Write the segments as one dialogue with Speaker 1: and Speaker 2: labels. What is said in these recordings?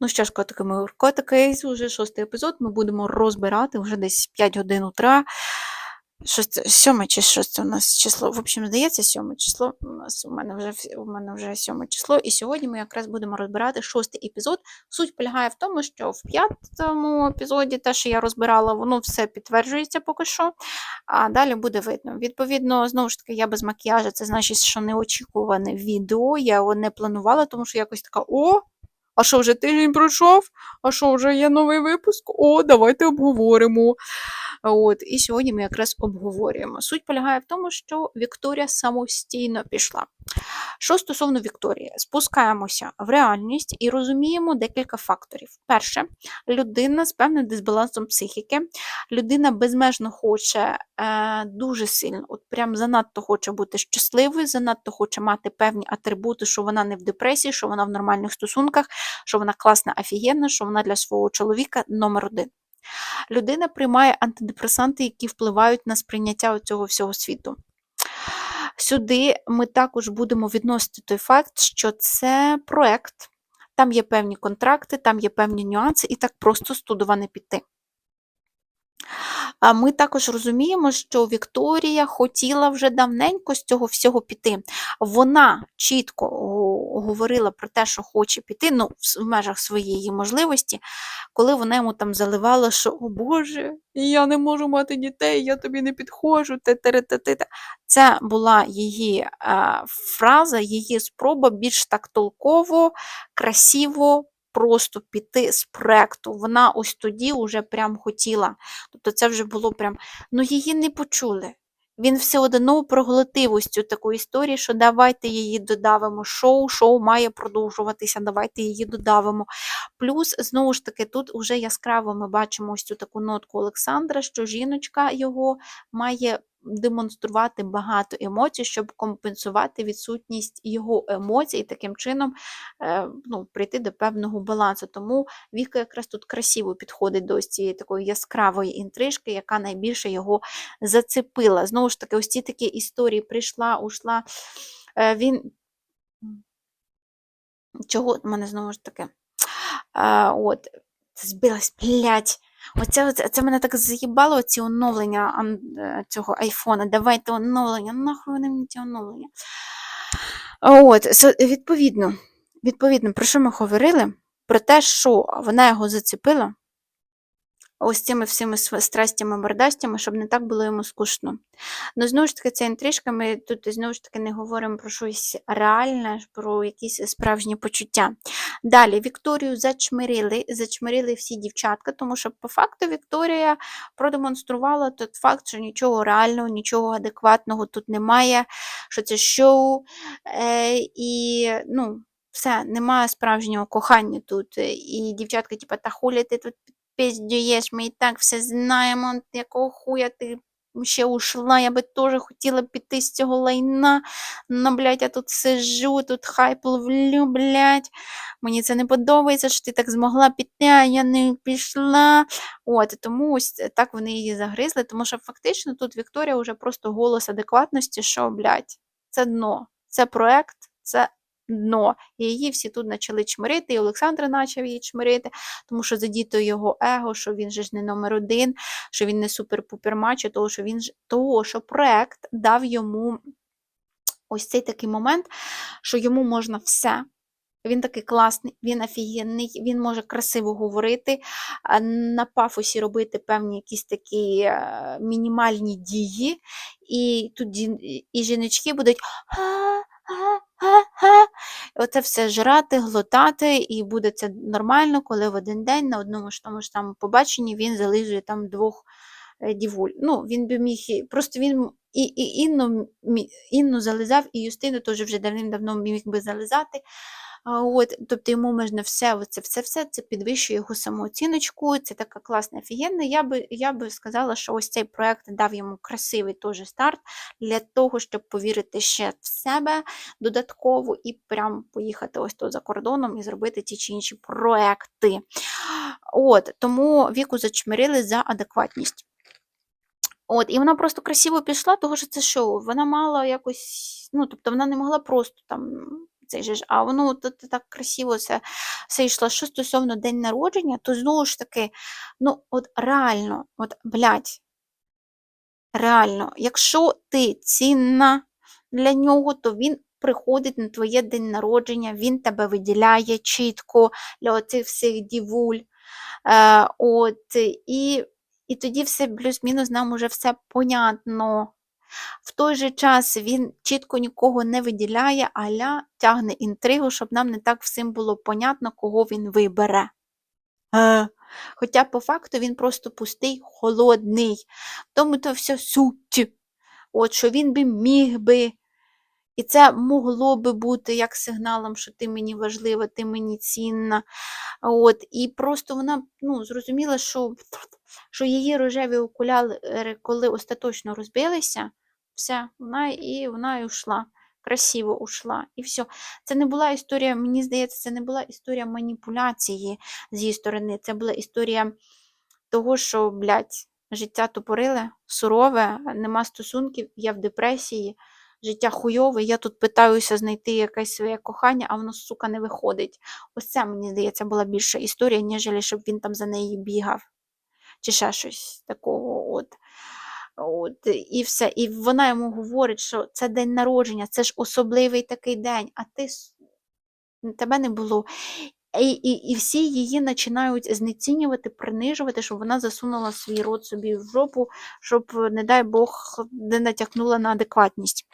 Speaker 1: Ну що ж, котики, ми котики, вже шостий епізод. Ми будемо розбирати вже десь 5 годин утра. Сьоме чи шосте у нас число. В общем, здається, сьоме число. У нас у мене вже у мене вже сьоме число. І сьогодні ми якраз будемо розбирати шостий епізод. Суть полягає в тому, що в п'ятому епізоді те, що я розбирала, воно все підтверджується поки що. А далі буде видно. Відповідно, знову ж таки, я без макіяжу, це значить, що неочікуване відео. Я його не планувала, тому що якось така: о! А що вже тиждень пройшов? А що вже є новий випуск? О, давайте обговоримо. От, і сьогодні ми якраз обговорюємо. Суть полягає в тому, що Вікторія самостійно пішла. Що стосовно Вікторії, спускаємося в реальність і розуміємо декілька факторів. Перше, людина з певним дисбалансом психіки, людина безмежно хоче е, дуже сильно, от прям занадто хоче бути щасливою, занадто хоче мати певні атрибути, що вона не в депресії, що вона в нормальних стосунках, що вона класна, офігенна, що вона для свого чоловіка номер один. Людина приймає антидепресанти, які впливають на сприйняття цього всього світу. Сюди ми також будемо відносити той факт, що це проект, там є певні контракти, там є певні нюанси, і так просто студова не піти. Ми також розуміємо, що Вікторія хотіла вже давненько з цього всього піти. Вона чітко говорила про те, що хоче піти, ну, в межах своєї можливості, коли вона йому там заливала, що о Боже, я не можу мати дітей, я тобі не підходжу. те-те-те-те-те». Це була її фраза, її спроба більш так толково, красиво. Просто піти з проекту. Вона ось тоді вже прям хотіла. Тобто це вже було прям. Ну її не почули. Він все одно проглотив ось цю таку історію, що давайте її додавимо. Шоу, шоу має продовжуватися, давайте її додавимо. Плюс, знову ж таки, тут уже яскраво ми бачимо ось цю таку нотку Олександра, що жіночка його має демонструвати багато емоцій, щоб компенсувати відсутність його емоцій, і таким чином е, ну, прийти до певного балансу. Тому Віка якраз тут красиво підходить до цієї такої яскравої інтрижки, яка найбільше його зацепила. Знову ж таки, ось ці такі історії прийшла, ушла. Е, Він. Чого в мене знову ж таки? А, от, збилась, блядь. Оце, оце, це мене так заїбало, ці оновлення е, цього айфона. Давайте оновлення. Нахуй вони мені ці оновлення. От, відповідно, відповідно, про що ми говорили? Про те, що вона його зацепила ось цими всіми страстями, мордастями, щоб не так було йому скучно. Ну, знову ж таки, це інтрижка, ми тут знову ж таки не говоримо про щось реальне, про якісь справжні почуття. Далі Вікторію зачмирили, зачмирили всі дівчатка, тому що по факту Вікторія продемонструвала той факт, що нічого реального, нічого адекватного тут немає, що це шоу. Е, і ну, все, немає справжнього кохання тут. І дівчатка, типу, та хуля ти тут піздюєш, ми і так все знаємо, якого хуя ти ще ушла, я би теж хотіла піти з цього лайна. Ну, блядь, я тут сижу, тут хайп ловлю, блядь. Мені це не подобається, що ти так змогла піти, а я не пішла. От, тому ось так вони її загризли, тому що фактично тут Вікторія вже просто голос адекватності, що, блядь, це дно, це проект, це дно. І її всі тут почали чмирити, і Олександр почав її чмирити, тому що задіто його его, що він же ж не номер один, що він не супер-пупер мачо, того, що він ж того, що проект дав йому ось цей такий момент, що йому можна все. Він такий класний, він офігенний, він може красиво говорити, на пафосі робити певні якісь такі е, мінімальні дії, і тут і жіночки будуть. Оце все жрати, глотати, і буде це нормально, коли в один день на одному ж тому ж там побаченні він зализує там двох е, дівуль. Ну, він би міг, просто він і, і Інну, Інну зализав, і Юстину теж вже давним-давно міг би зализати. От, тобто йому можна все, оце, все, все це підвищує його самооціночку, це така класна, офігенна. Я би, я би сказала, що ось цей проект дав йому красивий теж старт для того, щоб повірити ще в себе додатково і прям поїхати ось тут за кордоном і зробити ті чи інші проекти. От, тому віку зачмирили за адекватність. От, і вона просто красиво пішла, тому що це шоу. Вона мала якось, ну, тобто вона не могла просто там Цей же ж, а воно тут так красиво все, все йшло. Що стосовно день народження, то знову ж таки, ну, от реально, от, блядь, реально, якщо ти цінна для нього, то він приходить на твоє день народження, він тебе виділяє чітко для оцих всіх дівуль. Е, от, і, і тоді все плюс-мінус нам уже все понятно. В той же час він чітко нікого не виділяє, аля тягне інтригу, щоб нам не так всім було понятно, кого він вибере. Е, Хоча по факту він просто пустий, холодний. Тому то все суть. От, що він би міг би. І це могло би бути як сигналом, що ти мені важлива, ти мені цінна. От, І просто вона ну, зрозуміла, що, що її рожеві окуляри, коли остаточно розбилися, все, вона і вона і ушла. Красиво ушла. І все. Це не була історія, мені здається, це не була історія маніпуляції з її сторони. Це була історія того, що, блядь, життя тупориле, сурове, нема стосунків, я в депресії, життя хуйове, я тут питаюся знайти якесь своє кохання, а воно, сука, не виходить. Ось це, мені здається, була більша історія, ніж щоб він там за неї бігав. Чи ще щось такого. от. От, І все. І вона йому говорить, що це день народження, це ж особливий такий день, а ти тебе не було. І і, і всі її починають знецінювати, принижувати, щоб вона засунула свій рот собі в жопу, щоб, не дай Бог, не натякнула на адекватність.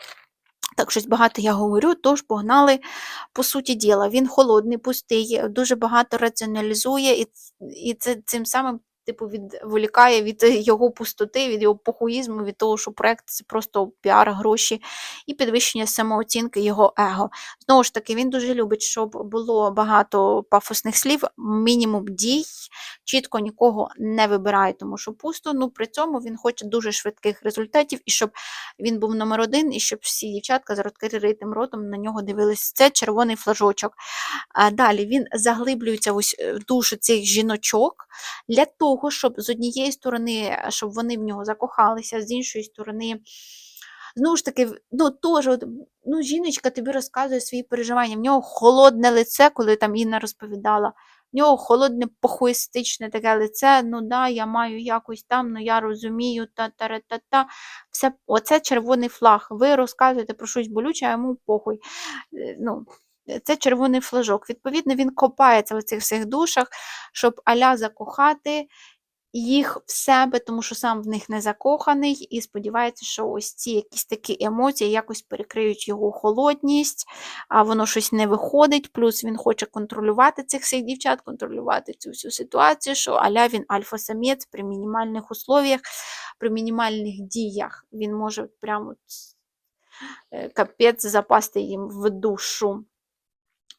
Speaker 1: Так, щось багато я говорю, тож погнали, по суті діла. Він холодний, пустий, дуже багато раціоналізує, і і це цим самим типу, відволікає від його пустоти, від його похуїзму, від того, що проект це просто піар, гроші і підвищення самооцінки його его. Знову ж таки, він дуже любить, щоб було багато пафосних слів, мінімум дій, чітко нікого не вибирає, тому що пусто. Ну при цьому він хоче дуже швидких результатів, і щоб він був номер один, і щоб всі дівчатка з розкритим ротом на нього дивились. Це червоний флажочок. А Далі він заглиблюється ось в душу цих жіночок для того того, щоб з однієї сторони, щоб вони в нього закохалися, з іншої сторони. Знову ж таки, ну теж, ну, жіночка тобі розказує свої переживання. В нього холодне лице, коли там Інна розповідала. В нього холодне, похуїстичне таке лице, ну да, я маю якось там, ну я розумію, та-та-та-та. Все, Оце червоний флаг. Ви розказуєте про щось болюче, а йому похуй. Е, ну, Це червоний флажок. Відповідно, він копається в цих всіх душах, щоб аля закохати їх в себе, тому що сам в них не закоханий, і сподівається, що ось ці якісь такі емоції якось перекриють його холодність, а воно щось не виходить. Плюс він хоче контролювати цих всіх дівчат, контролювати цю всю ситуацію, що аля він альфа-самець при мінімальних условіях, при мінімальних діях. Він може прямо е, капець запасти їм в душу.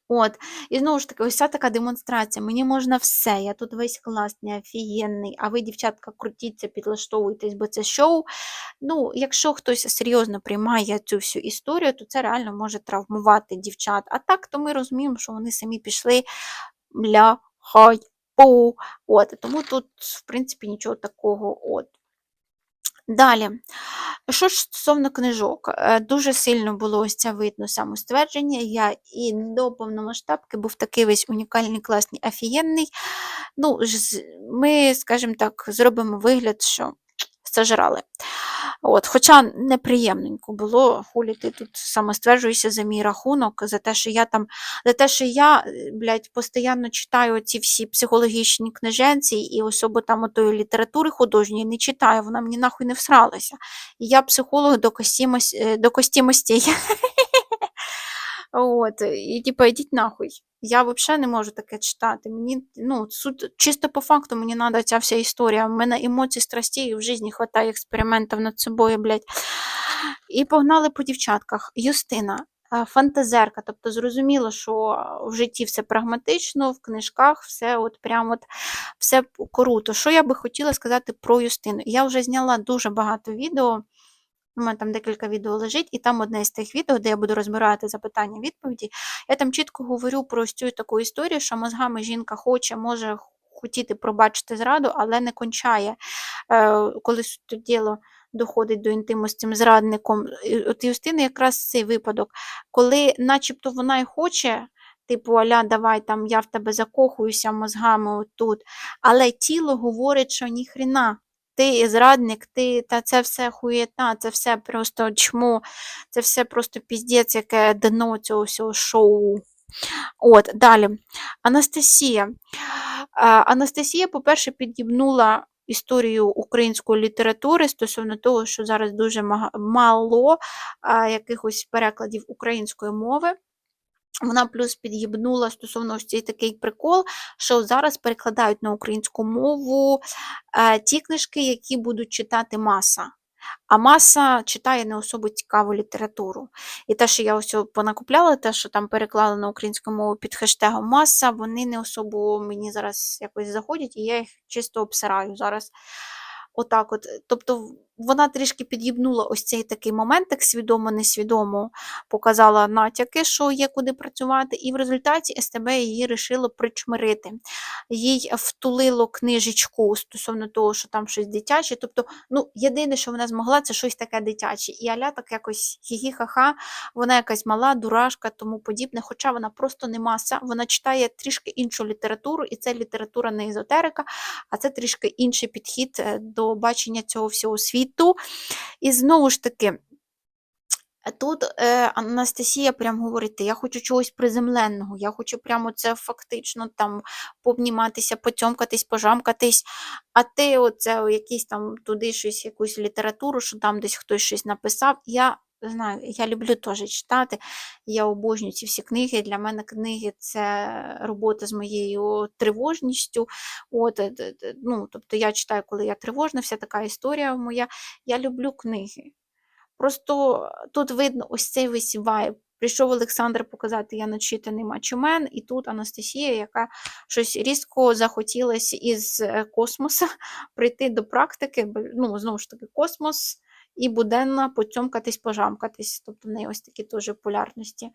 Speaker 1: От, І знову ж таки, ось ця така демонстрація. Мені можна все, я тут весь класний, офігенний, а ви, дівчатка, крутіться, підлаштовуйтесь, бо це шоу. Ну, Якщо хтось серйозно приймає цю всю історію, то це реально може травмувати дівчат. А так, то ми розуміємо, що вони самі пішли для хайпу. От, Тому тут, в принципі, нічого такого. от. Далі, що ж стосовно книжок, е, дуже сильно було ось це видно самоствердження. Я і до повномасштабки був такий весь унікальний, класний, офігенний. Ну, Ми, скажімо так, зробимо вигляд, що сожрали. От, Хоча неприємненько було, хулі ти тут самостверджуєшся за мій рахунок, за те, що я там, за те, що я, е, блядь, постійно читаю ці всі психологічні книженці і особо там отої літератури художньої не читаю, вона мені нахуй не всралася. І я психолог до костімості. Е, до костімості. От, І типу, йдіть нахуй. Я взагалі не можу таке читати. Мені, ну, суд, Чисто по факту мені треба ця вся історія. У мене емоцій, страстей в житті вистачає експериментів над собою, блядь. І погнали по дівчатках. Юстина, фантазерка. Тобто, зрозуміло, що в житті все прагматично, в книжках все от прям от все круто. Що я би хотіла сказати про Юстину? Я вже зняла дуже багато відео. У мене там декілька відео лежить, і там одне з тих відео, де я буду розбирати запитання відповіді. Я там чітко говорю про цю таку історію, що мозгами жінка хоче, може хотіти пробачити зраду, але не кончає. Е, коли діло доходить до інтиму з цим зрадником. От Юстини якраз цей випадок, коли начебто вона й хоче, типу, аля, давай там я в тебе закохуюся мозгами отут, але тіло говорить, що ніхрена. Ти зрадник, ти та це все хуєта, це все просто чмо, це все просто піздець, яке дно цього всього шоу. От, далі. Анастасія. Анастасія, по-перше, під'їбнула історію української літератури стосовно того, що зараз дуже мало якихось перекладів української мови. Вона плюс під'їбнула стосовно ось цей такий прикол, що зараз перекладають на українську мову е, ті книжки, які будуть читати маса. А маса читає не особо цікаву літературу. І те, що я ось понакупляла, те, що там переклали на українську мову під хештегом маса, вони не особо мені зараз якось заходять, і я їх чисто обсираю зараз. Отак от. Тобто вона трішки під'їбнула ось цей такий моментик, свідомо-несвідомо показала натяки, що є куди працювати, і в результаті СТБ її рішило причмирити. Їй втулило книжечку стосовно того, що там щось дитяче. Тобто, ну, єдине, що вона змогла, це щось таке дитяче. І Аля так якось хі-хі-ха-ха, вона якась мала, дурашка, тому подібне. Хоча вона просто не маса, вона читає трішки іншу літературу, і це література не езотерика, а це трішки інший підхід е, до бачення цього всього світу. І знову ж таки. Тут е, Анастасія прям говорить, я хочу чогось приземленного, я хочу прямо це фактично там пообніматися, потьомкатись, пожамкатись, а ти оце якісь там туди щось, якусь літературу, що там десь хтось щось написав. Я знаю, я люблю теж читати, я обожнюю ці всі книги. Для мене книги це робота з моєю тривожністю. От, е, ну, тобто я читаю, коли я тривожна, вся така історія моя. Я люблю книги. Просто тут видно ось цей весь вайб. Прийшов Олександр показати я начитаний мачомен, і тут Анастасія, яка щось різко захотілося із е, космоса прийти до практики, ну, знову ж таки, космос і буденна поцьомкатись, пожамкатись. Тобто в неї ось такі теж полярності.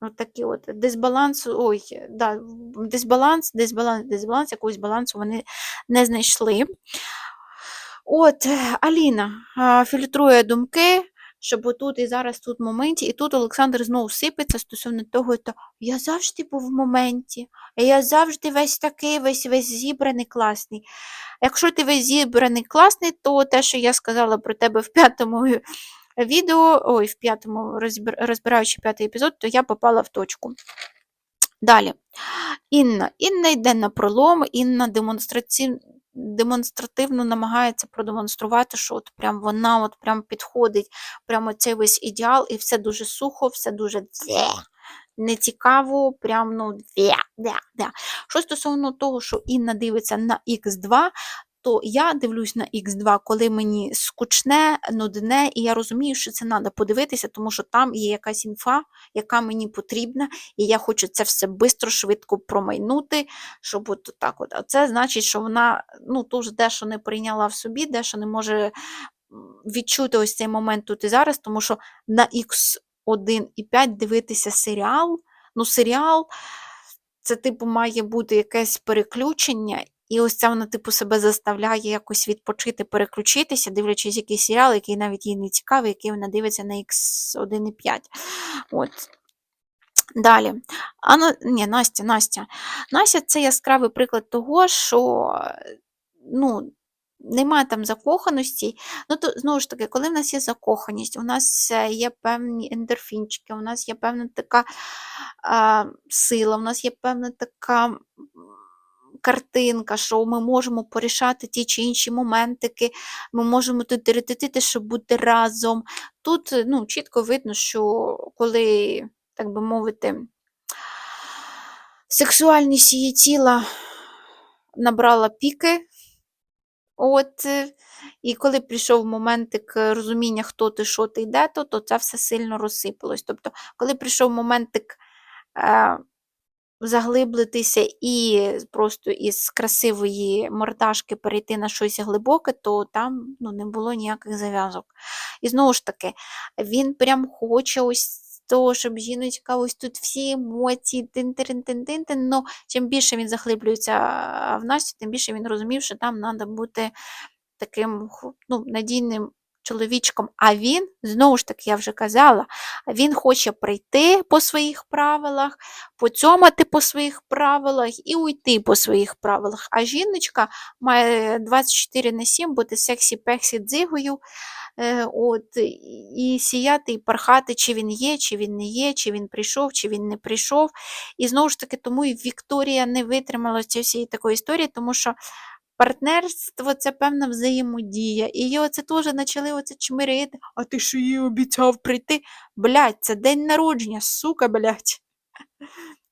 Speaker 1: От такі от дисбаланс, ой, да, дисбаланс, дисбаланс, дисбаланс, якогось балансу вони не знайшли. От, Аліна фільтрує думки, щоб отут і зараз тут в моменті, і тут Олександр знову сипеться стосовно того, то я завжди був в моменті, я завжди весь такий, весь весь зібраний, класний. Якщо ти весь зібраний класний, то те, що я сказала про тебе в п'ятому відео, ой, в п'ятому розбираючи п'ятий епізод, то я попала в точку. Далі. Інна. Інна йде на пролом, Інна демонстраці... демонстративно намагається продемонструвати, що от прям вона от прям підходить, прямо цей весь ідеал, і все дуже сухо, все дуже нецікаво, прям ну Де, де, де. Що стосовно того, що Інна дивиться на Х2, то я дивлюсь на Х2, коли мені скучне, нудне, і я розумію, що це треба подивитися, тому що там є якась інфа, яка мені потрібна, і я хочу це все швидко, швидко промайнути, щоб от так от. А це значить, що вона ну, теж дещо не прийняла в собі, дещо не може відчути ось цей момент тут і зараз, тому що на Х1 і 5 дивитися серіал. Ну, серіал це, типу, має бути якесь переключення. І ось це вона, типу, себе заставляє якось відпочити, переключитися, дивлячись якийсь серіал, який навіть їй не цікавий, який вона дивиться на Х1 і 5. От. Далі. А, ну, ні, Настя, Настя. Настя це яскравий приклад того, що ну, немає там закоханості. Ну, то, знову ж таки, коли в нас є закоханість, у нас е, є певні ендорфінчики, у нас є певна така а, сила, у нас є певна така картинка, що ми можемо порішати ті чи інші моментики, ми можемо тут теоретити, щоб бути разом. Тут ну, чітко видно, що коли, так би мовити, сексуальність її тіла набрала піки, От, е, і коли прийшов моментик е, розуміння, хто ти, що ти, де то, то це все сильно розсипалось. Тобто, коли прийшов моментик е, заглиблитися і просто із красивої мордашки перейти на щось глибоке, то там ну, не було ніяких зав'язок. І знову ж таки, він прям хоче ось того, щоб жіночка, ось тут всі емоції, тин тин тин тин тин но чим більше він заглиблюється в Насті, тим більше він розумів, що там треба бути таким ну, надійним чоловічком, а він, знову ж таки, я вже казала, він хоче прийти по своїх правилах, поцьомати по своїх правилах і уйти по своїх правилах. А жіночка має 24 на 7 бути сексі-пексі дзигою, е, от, і сіяти, і пархати, чи він є, чи він не є, чи він прийшов, чи він не прийшов. І знову ж таки, тому і Вікторія не витримала цієї такої історії, тому що партнерство це певна взаємодія. І її оце теж почали оце чмирити. А ти що їй обіцяв прийти? Блять, це день народження, сука, блять.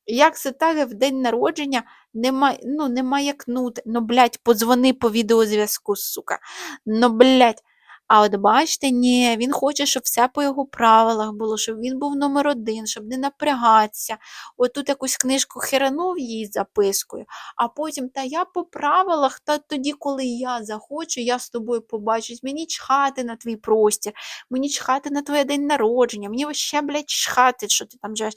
Speaker 1: Як це так в день народження нема, ну, не маякнути? Ну, блять, подзвони по відеозв'язку, сука. Ну, блядь. А от бачите, ні, він хоче, щоб все по його правилах було, щоб він був номер один, щоб не напрягатися. От тут якусь книжку херанув їй запискою, а потім, та я по правилах, та тоді, коли я захочу, я з тобою побачусь. Мені чхати на твій простір, мені чхати на твоє день народження, мені вообще, блядь, чхати, що ти там живеш.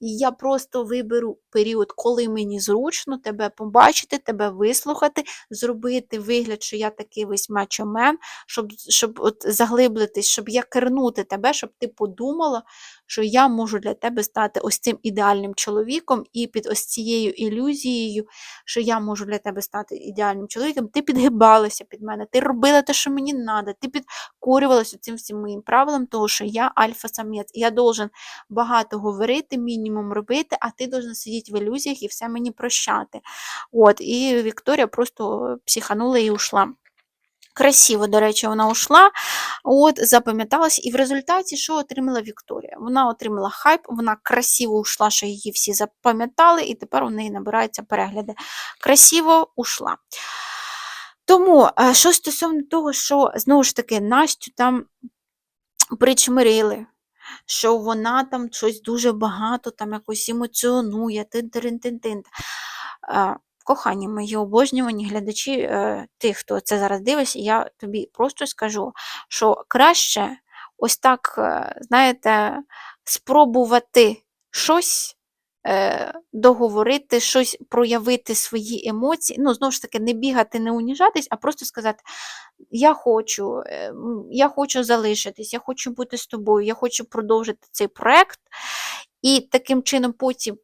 Speaker 1: Я просто виберу період, коли мені зручно тебе побачити, тебе вислухати, зробити вигляд, що я такий весь мачомен, щоб, щоб от заглиблитись, щоб я кернути тебе, щоб ти подумала, що я можу для тебе стати ось цим ідеальним чоловіком, і під ось цією ілюзією, що я можу для тебе стати ідеальним чоловіком, ти підгибалася під мене, ти робила те, що мені треба, ти підкорювалася цим всім моїм правилам, того, що я альфа-самець, я должен багато говорити, мінімум робити, а ти должен сидіти в ілюзіях і все мені прощати. От, І Вікторія просто психанула і ушла. Красиво, до речі, вона ушла, от, запам'яталась, і в результаті що отримала Вікторія? Вона отримала хайп, вона красиво ушла, що її всі запам'ятали, і тепер у неї набираються перегляди. Красиво ушла. Тому, е, що стосовно того, що знову ж таки Настю там причмирили, що вона там щось дуже багато там якось емоціонує, тин-тин-тин-тин. Е, Кохані мої обожнювані глядачі, е, тих, хто це зараз дивиться, я тобі просто скажу, що краще ось так, е, знаєте, спробувати щось е, договорити, щось проявити свої емоції. Ну, знову ж таки, не бігати, не уніжатись, а просто сказати: я хочу, я хочу залишитись, я хочу бути з тобою, я хочу продовжити цей проект. І таким чином потім.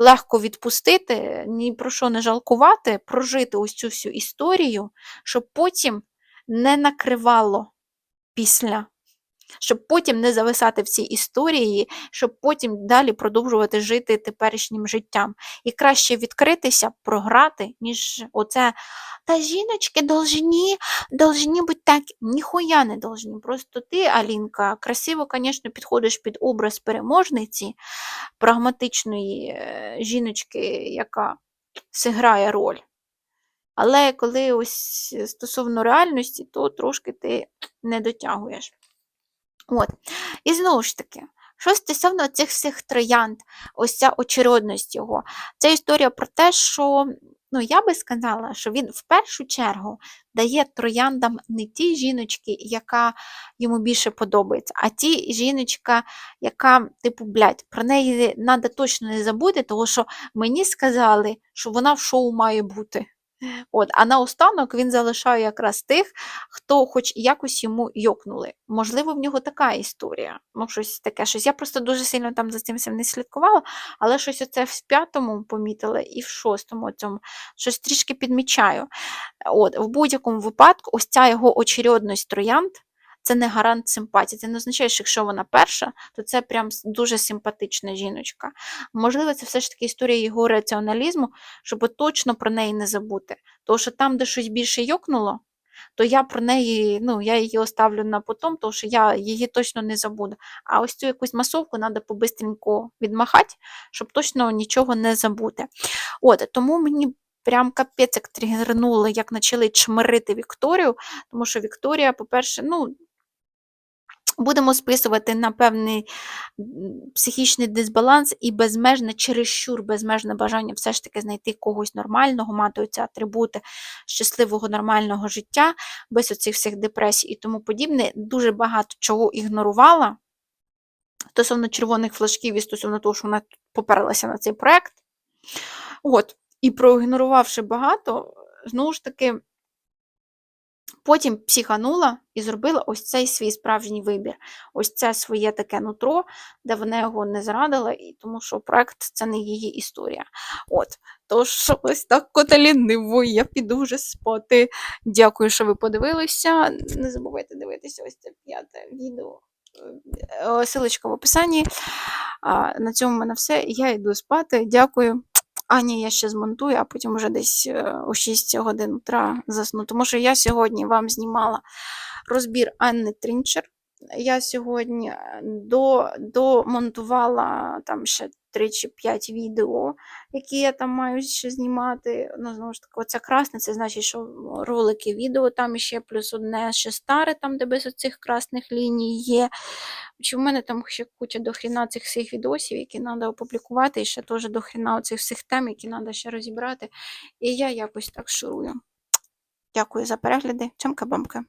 Speaker 1: Легко відпустити, ні про що не жалкувати, прожити ось цю всю історію, щоб потім не накривало після. Щоб потім не зависати в цій історії, щоб потім далі продовжувати жити теперішнім життям. І краще відкритися, програти, ніж оце. Та жіночки должні, должні бути так. Ніхуя не должні. Просто ти, Алінка, красиво, звісно, підходиш під образ переможниці, прагматичної е, жіночки, яка зіграє роль. Але коли ось стосовно реальності, то трошки ти не дотягуєш. От. І знову ж таки, що стосовно цих всіх троянд, ось ця очередність його, це історія про те, що ну, я би сказала, що він в першу чергу дає трояндам не ті жіночки, яка йому більше подобається, а ті жіночка, яка, типу, блядь, про неї треба точно не забути, тому що мені сказали, що вона в шоу має бути. От, А наостанок він залишає якраз тих, хто хоч якось йому йокнули. Можливо, в нього така історія. Ну, щось таке щось. Я просто дуже сильно там за цим не слідкувала, але щось оце в п'ятому помітила і в шостому цьому щось трішки підмічаю. От, В будь-якому випадку, ось ця його очередність троянд. Це не гарант симпатії. Це не означає, що якщо вона перша, то це прям дуже симпатична жіночка. Можливо, це все ж таки історія його раціоналізму, щоб точно про неї не забути. Тому що там, де щось більше йокнуло, то я про неї, ну, я її оставлю на потом, тому що я її точно не забуду. А ось цю якусь масовку треба побистренько відмахати, щоб точно нічого не забути. От, Тому мені. Прям капець як тригернули, як почали чмирити Вікторію, тому що Вікторія, по-перше, ну, будемо списувати на певний психічний дисбаланс і безмежне, чересчур безмежне бажання все ж таки знайти когось нормального, мати оці атрибути щасливого нормального життя, без оцих всіх депресій і тому подібне. Дуже багато чого ігнорувала стосовно червоних флажків і стосовно того, що вона поперлася на цей проект. От, І проігнорувавши багато, знову ж таки потім психанула і зробила ось цей свій справжній вибір. Ось це своє таке нутро, де вона його не зрадила, і тому що проект це не її історія. От, тож ось так коталіниво, я піду вже спати. Дякую, що ви подивилися. Не забувайте дивитися ось це п'яте відео. Е, Силочка в описанні. На цьому в мене все. Я йду спати. Дякую. А, ні, я ще змонтую, а потім вже десь е, о 6 годин утра засну. Тому що я сьогодні вам знімала розбір Анни Трінчер. Я сьогодні е, до, домонтувала там ще 3 чи 5 відео, які я там маю ще знімати. Ну, знову ж таки, оце красне, це значить, що ролики відео там ще плюс одне ще старе, там, де без оцих красних ліній є. Чи в мене там ще куча до хріна цих всіх відосів, які треба опублікувати, і ще теж до хріна оцих всіх тем, які треба ще розібрати. І я якось так шурую. Дякую за перегляди. Чамка-бамка.